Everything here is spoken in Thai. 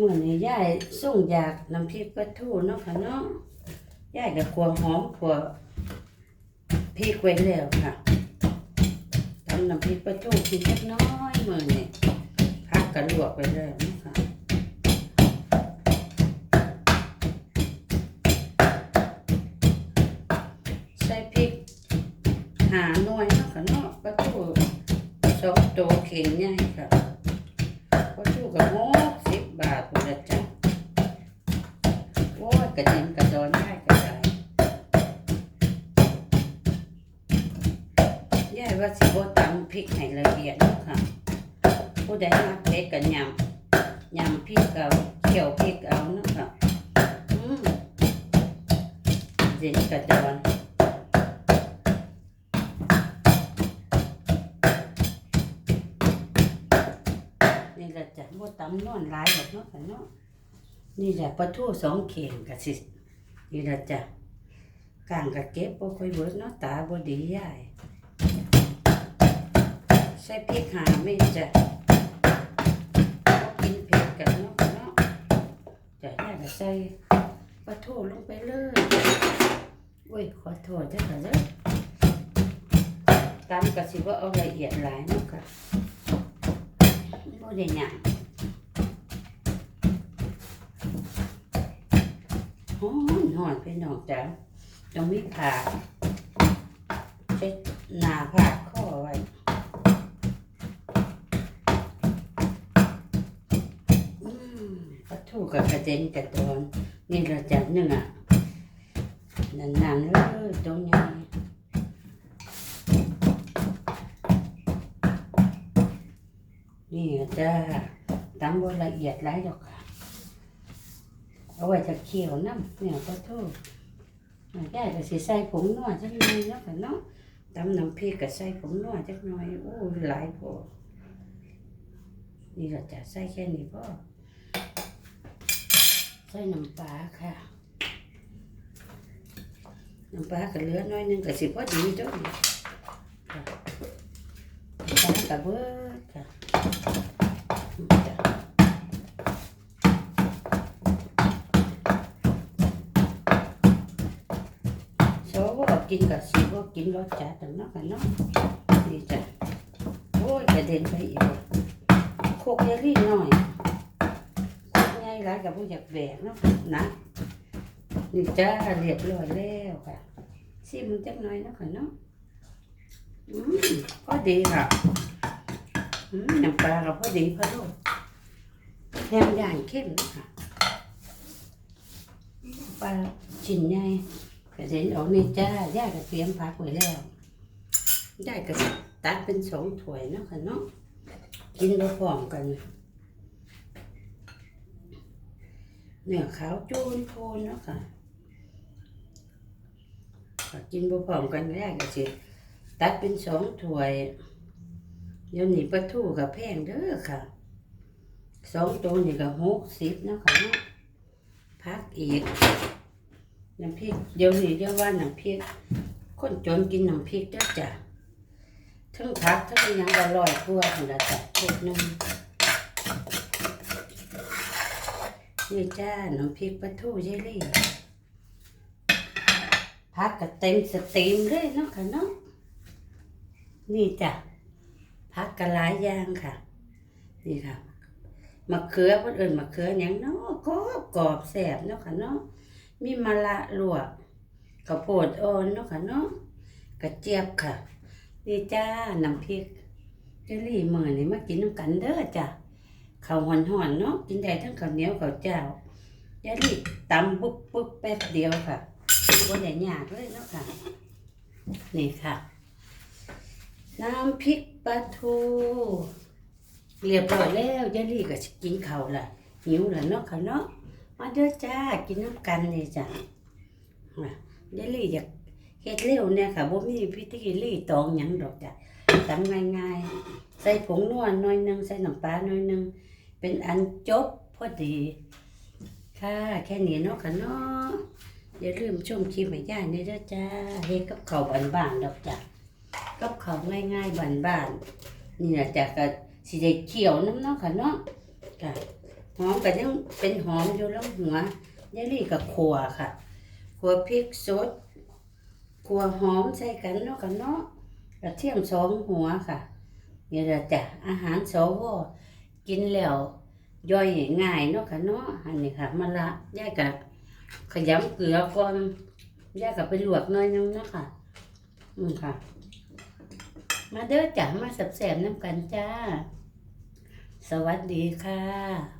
มื่อนี้ยายส่งอยากน้ำพริกปลาทูเนาะค่ะเนาะยายกับขัวหอมขัวพริกไว้แล้วค่ะทำน้ำพริกปลาทูกินเล็กน้อยมื่อนี้พักกันลวกไปแล้วนะค่ะใส่พริกหาหน่วยเนาะค่ะเนาะปลาทูสองตัวเข่งใหญ่ค่ะ กระเด็นกระดอนได้กระไรยายว่าสิบ่ตำพริกให้ละเอียดเนาะค่ะ ผู้ใดมาเผ็ดกันยำยำพริกเอาเขี่ยวพริกเอานะค่ะอืมเด็นกระดอนนี่แหละจ้ะบ่ตำนอนหลายแบบเนาะค่ะเนาะ นี่แหละปลาทูสองเข่งกะสินี่แหละจ้ะกลางกะเก็บบ่ค่อยเบิดเนาะตาบ่ดียายใส่พริกหาไม่จ้ะกินเผ็ดกันเนาะเนาะจะยายก็ใส่ปลาทูลงไปเลยโอ้ยขอโทษจ้ะค่ะเด้อตำก็สิบ่เอาละเอียดหลายเนาะค่ะบ่ได้หยัง หอนหอนพี่น้องจ้ะต้องมีผ้าเช็ดหน้าผ้าข้อไว้อืมปลาทูกับกระเด็นกระโดนนี่เราจะเนื้อนานๆเลยตรงนี้นี่จ้าตำบ่ละเอียดหลายดอก เอาไว้จะเคี่ยวน้ำเนี่ยปลาทูอ่าได้ก็สิใส่ผงนัวจักหน่อยเนาะค่ะเนาะตำน้ำพริกก็ใส่ผงนัวจักหน่อยโอ้หลายพอนี่เราจะใส่แค่นี้พอใส่น้ำปลาค่ะน้ำปลาก็เหลือน้อยนึงก็สิพอดีจ้ะน้ำปลาก็เบิดค่ะ กินกับสีว่ากินรสจัดแต่เนาะกันเนาะนี่จ้ะโอ้ยกระเด็นไปอีกโคกยาลี่หน่อยโคกใหญ่หลายกับผู้อยากแบกเนาะนะนี่จ้าเรียบร้อยแล้วค่ะซิมมันจักหน่อยเนาะค่ะเนาะอืมพอดีค่ะอืมน้ำปลาเราพอดีพอลูกแฮมย่างเข้มเนาะค่ะปลาชิ้นใหญ่ กระเด็นออกนี่จ้าย่าก็เตรียมพักไว้แล้วย่าก็ตัดเป็นสองถ้วยเนาะค่ะเนาะกินพร้อมกันเนื้อขาวจูนโพนเนาะค่ะก็กินพร้อมกันย่าก็สิตัดเป็นสองถ้วยเดี๋ยวนี้ปลาทูกับแพงเด้อค่ะสองตัวนี่ก็หกสิบเนาะค่ะเนาะพักอีก น้ำพริกเดี๋ยวนี้เรียกว่าน้ำพริกคนจนกินน้ำพริกเด้อจ้ะทั้งผักทั้งยังอร่อยกว่าคนละจ้ะพวกนึงนี่จ้าน้ำพริกปลาทูเยลลี่ผักก็เต็มสตรีมเลยเนาะค่ะเนาะนี่จ้ะผักก็หลายอย่างค่ะ นี่ค่ะมะเขือพิ่นอิ้นมะเขือหยังเนาะกรอบกรอบแซ่บเนาะค่ะเนาะ มีมะละลวกข้าวโพดอ่อนเนาะค่ะเนาะกระเจี๊ยบค่ะนี่จ้าน้ำพริกเจลี่มือนี้มากินน้ำกันเด้อจ้ะข้าวหอนๆเนาะกินได้ทั้งข้าวเหนียวข้าวเจ้าเจลี่ตำปุ๊บปุ๊บแป๊บเดียวค่ะบ่ได้ยากเลยเนาะค่ะ นี่ค่ะ น้ำพริกปลาทูเรียบร้อยแล้วเจลี่ก็กินข้าวละหิวล้วเนาะค่ะเนาะ มาเด้อจ้ากินน้ำกันเลยจ้ะเดลี่อยากเฮ็ดเร็วเนี่ยค่ะบ่มีพิธีรีตองหยังดอกจ้ะทำง่ายๆ ใส่ผงนวลหน่อยหนึงใส่น้ำปลาหน่อยหนึงเป็นอันจบพอดี ค่ะแค่นี้เนาะค่ะเนาะอย่าลืมชมคลิปให้ย่านี่เด้อจ้าเฮ็ดกับข้าวบ้านๆดอกจ้ะกับข้าวง่ายๆบ้านๆนี่นะจ้ะก็สิได้เคี่ยวน้ำเนาะค่ะเนาะค่ะ หอมก็ยังเป็นหอมอยู่แล้วหัวยายลี่กับขัวค่ะขัวพริกสดขัวหอมใส่กันเนาะกันเนาะกระเทียมสองหัวค่ะนี่ละจ้ะอาหารสวกินแล้วย่อยง่ายเนาะค่ะเนาะอันนี้ค่ะมะละย่ายกับขยำเกลือก่อนย่ายกับไปลวกหน่อยนึงเนาะค่ะอืมค่ะ มาเด้อจ้ะมาสับแสบน้ำกันจ้า สวัสดีค่ะ